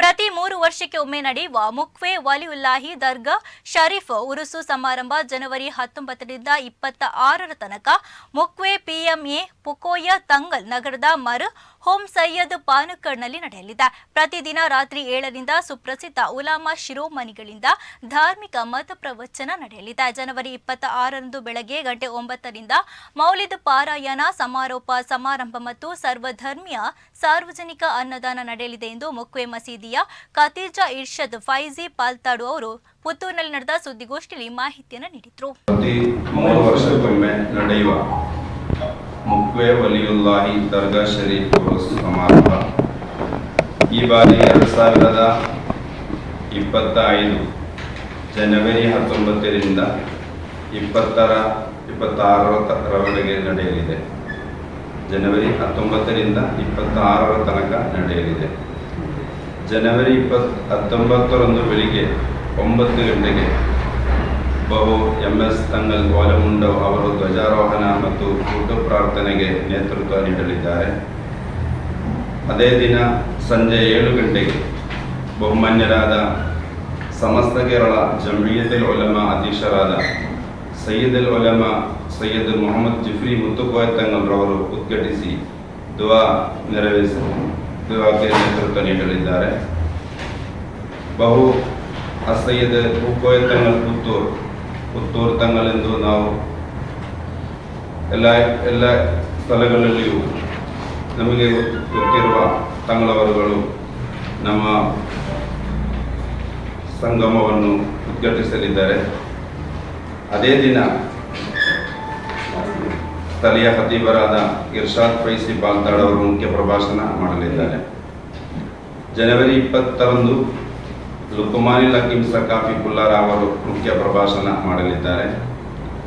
ಪ್ರತಿ ಮೂರು ವರ್ಷಕ್ಕೆ ಒಮ್ಮೆ ನಡೆಯುವ ಮುಕ್ವೆ ವಲಿಯುಲ್ಲಾಹಿ ದರ್ಗಾ ಶರೀಫ್ ಉರುಸು ಸಮಾರಂಭ ಜನವರಿ ಹತ್ತೊಂಬತ್ತರಿಂದ ಇಪ್ಪತ್ತ ಆರರ ತನಕ. ಮುಕ್ವೆ ಪಿಎಂಎ ಪುಕೋಯ ತಂಗಲ್ ನಗರದ ಮರ್ ಹೋಮ್ ಸೈಯದ್ ಪಾನುಕಡ್ನಲ್ಲಿ ನಡೆಯಲಿದೆ. ಪ್ರತಿದಿನ ರಾತ್ರಿ ಏಳರಿಂದ ಸುಪ್ರಸಿದ್ಧ ಉಲಾಮಾ ಶಿರೋಮಣಿಗಳಿಂದ ಧಾರ್ಮಿಕ ಮತ ಪ್ರವಚನ ನಡೆಯಲಿದೆ. ಜನವರಿ ಇಪ್ಪತ್ತ ಆರರಂದು ಬೆಳಗ್ಗೆ ಗಂಟೆ ಒಂಬತ್ತರಿಂದ ಮೌಲಿದ್ ಪಾರಾಯಣ ಸಮಾರೋಪ ಸಮಾರಂಭ ಮತ್ತು ಸರ್ವಧರ್ಮೀಯ ಸಾರ್ವಜನಿಕ ಅನ್ನದಾನ ನಡೆಯಲಿದೆ ಎಂದು ಮುಕ್ವೆ ಮಸೀದಿಯ ಖತೀಜಾ ಇರ್ಷದ್ ಫೈಜಿ ಪಾಲ್ತಾಡು ಅವರು ಪುತ್ತೂರಿನಲ್ಲಿ ನಡೆದ ಸುದ್ದಿಗೋಷ್ಠಿಯಲ್ಲಿ ಮಾಹಿತಿಯನ್ನು ನೀಡಿದರು. ವರ್ಷಕ್ಕೊಮ್ಮೆ ನಡೆಯುವ ಈ ಬಾರಿ ಎರಡು ಸಾವಿರದ ಇಪ್ಪತ್ತ ಐದು ಜನವರಿ ಹತ್ತೊಂಬತ್ತರಿಂದ ಇಪ್ಪತ್ತರ, ಇಪ್ಪತ್ತಾರರವರೆಗೆ ನಡೆಯಲಿದೆ. ಜನವರಿ ಹತ್ತೊಂಬತ್ತರಿಂದ ಇಪ್ಪತ್ತಾರರ ತನಕ ನಡೆಯಲಿದೆ. ಜನವರಿ ಇಪ್ಪತ್ ಹತ್ತೊಂಬತ್ತರಂದು ಬೆಳಿಗ್ಗೆ ಒಂಬತ್ತು ಗಂಟೆಗೆ ಬಹು ಎಂ ಎಸ್ ತಂಗಲ್ ವಾಲಮುಂಡವ್ ಅವರು ಧ್ವಜಾರೋಹಣ ಮತ್ತು ಊಟ ಪ್ರಾರ್ಥನೆಗೆ ನೇತೃತ್ವ ನೀಡಲಿದ್ದಾರೆ. ಅದೇ ದಿನ ಸಂಜೆ ಏಳು ಗಂಟೆಗೆ ಬಹುಮಾನ್ಯರಾದ ಸಮಸ್ತ ಕೇರಳ ಜಮೀಯತಲ್ ಒಲಮಾ ಅಧ್ಯಕ್ಷರಾದ ಸೈಯದ್ ಅಲ್ ಒಲಮಾ ಸೈಯದ್ ಮೊಹಮ್ಮದ್ ಜಿಫ್ರಿ ಮುತ್ತುಕೋಯ್ ತಂಗಲ್ರವರು ಉದ್ಘಾಟಿಸಿ ದುವಾ ನೆರವೇರಿಸಿ ದುವಾಕ್ಕೆ ನೇತೃತ್ವ ನೀಡಲಿದ್ದಾರೆ. ಬಹು ಅಸಯ್ಯದ ಹೂಕೋಯ ತಂಗಲ್ ಪುತ್ತೂರು ಪುತ್ತೂರು ತಂಗಲೆಂದು ನಾವು ಎಲ್ಲ ಎಲ್ಲ ಸ್ಥಳಗಳಲ್ಲಿಯೂ ನಮಗೆ ಗೊತ್ತಿರುವ ತಂಗಳವರುಗಳು ನಮ್ಮ ಸಂಗಮವನ್ನು ಉದ್ಘಾಟಿಸಲಿದ್ದಾರೆ. ಅದೇ ದಿನ ಸ್ಥಳೀಯ ಖತೀಬರಾದ ಇರ್ಷಾದ್ ಫೈಸಿ ಬಾಲ್ತಾಡ್ ಅವರು ಮುಖ್ಯ ಪ್ರಭಾಷಣ ಮಾಡಲಿದ್ದಾರೆ. ಜನವರಿ ಇಪ್ಪತ್ತರಂದು ಲುಕುಮಾನಿ ಲಕೀಂ ಸಕಾಫಿ ಪುಲ್ಲಾರ ಅವರು ಮುಖ್ಯ ಪ್ರಭಾಷಣ ಮಾಡಲಿದ್ದಾರೆ.